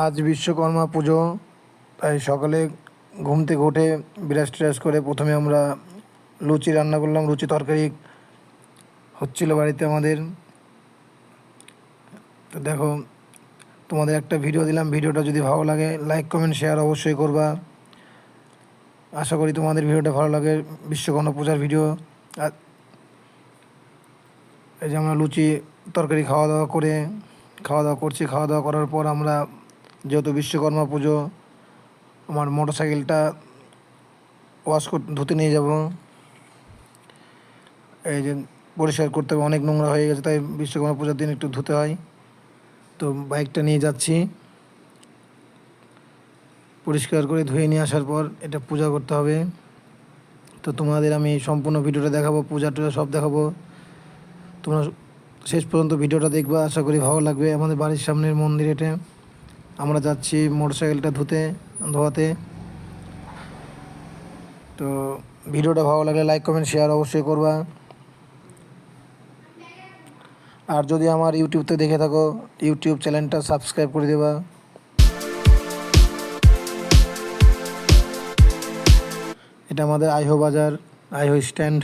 আজ বিশ্বকর্মা পুজো, তাই সকালে ঘুম থেকে উঠে বিরাজ টিরাজ করে প্রথমে আমরা লুচি রান্না করলাম। লুচি তরকারি হচ্ছিল বাড়িতে আমাদের। তো দেখো, তোমাদের একটা ভিডিও দিলাম। ভিডিওটা যদি ভালো লাগে লাইক কমেন্ট শেয়ার অবশ্যই করবা। আশা করি তোমাদের ভিডিওটা ভালো লাগে, বিশ্বকর্মা পূজার ভিডিও এই যে আমরা লুচি তরকারি খাওয়া দাওয়া করে খাওয়া দাওয়া করছি। খাওয়া দাওয়া করার পর আমরা যেহেতু বিশ্বকর্মা পুজো, আমার মোটর সাইকেলটা ওয়াশ করতে ধুতে নিয়ে যাব। এই যে পরিষ্কার করতে হবে, অনেক নোংরা হয়ে গেছে, তাই বিশ্বকর্মা পূজার দিন একটু ধুতে হয়। তো বাইকটা নিয়ে যাচ্ছি। পরিষ্কার করে ধুয়ে নিয়ে আসার পর এটা পূজা করতে হবে। তো তোমাদের আমি সম্পূর্ণ ভিডিওটা দেখাবো, পূজা টুজা সব দেখাবো। তোমরা শেষ পর্যন্ত ভিডিওটা দেখবা, আশা করি ভালো লাগবে। আমাদের বাড়ির সামনের মন্দির এটা। আমরা যাচ্ছি মোটরসাইকেলটা ধুতে, ধোয়াতে। তো ভিডিওটা ভালো লাগলে লাইক কমেন্ট শেয়ার অবশ্যই করবা। আর যদি আমার ইউটিউবতে দেখে থাকো ইউটিউব চ্যানেলটা সাবস্ক্রাইব করে দেবা। এটা আমাদের আইহো বাজার, আইহো স্ট্যান্ড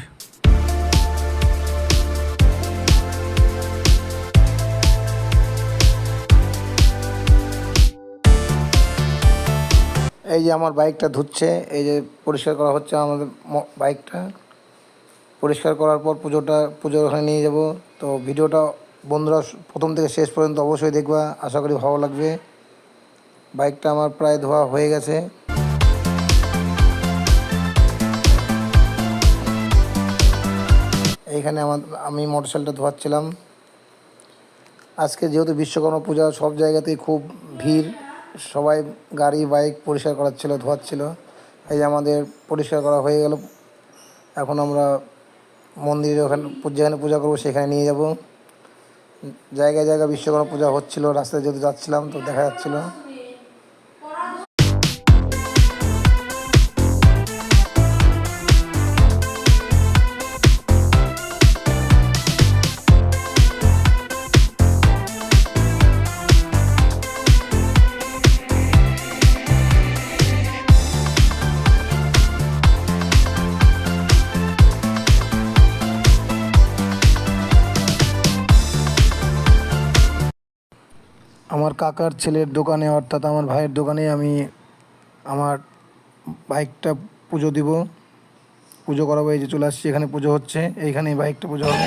এই যে আমার বাইকটা ধুচ্ছে, এই যে পরিষ্কার করা হচ্ছে আমাদের বাইকটা। পরিষ্কার করার পর পুজোটা, পুজোর ওখানে নিয়ে যাব। তো ভিডিওটা বন্ধুরা প্রথম থেকে শেষ পর্যন্ত অবশ্যই দেখবা, আশা করি ভালো লাগবে। বাইকটা আমার প্রায় ধোয়া হয়ে গেছে। এইখানে আমার, আমি মোটরসাইকেলটা ধোয়াচ্ছিলাম। আজকে যেহেতু বিশ্বকর্মা পূজা সব জায়গাতেই খুব ভিড় সবাই গাড়ি, বাইক পরিষ্কার করাচ্ছিল ধোয়াচ্ছিল। এই আমাদের পরিষ্কার করা হয়ে গেল। এখন আমরা মন্দিরে ওখানে যেখানে পূজা করব সেখানে নিয়ে যাব। জায়গায় জায়গায় বিশ্বকর্মা পূজা হচ্ছিল, রাস্তায় যেহেতু যাচ্ছিলাম তো দেখা যাচ্ছিল। আমার কাকার ছেলের দোকানে, অর্থাৎ আমার ভাইয়ের দোকানে আমি আমার বাইকটা পুজো দিব। পুজো করাবো, এই যে চলে আসছি, এখানে পুজো হচ্ছে এইখানে বাইকটা পুজো হবে।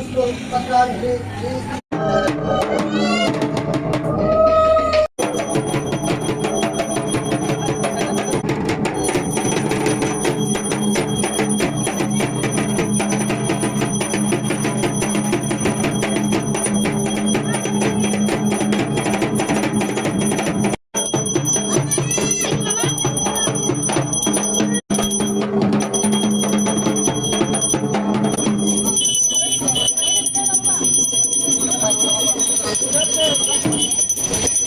Christos, patrón de Cristo. That's the.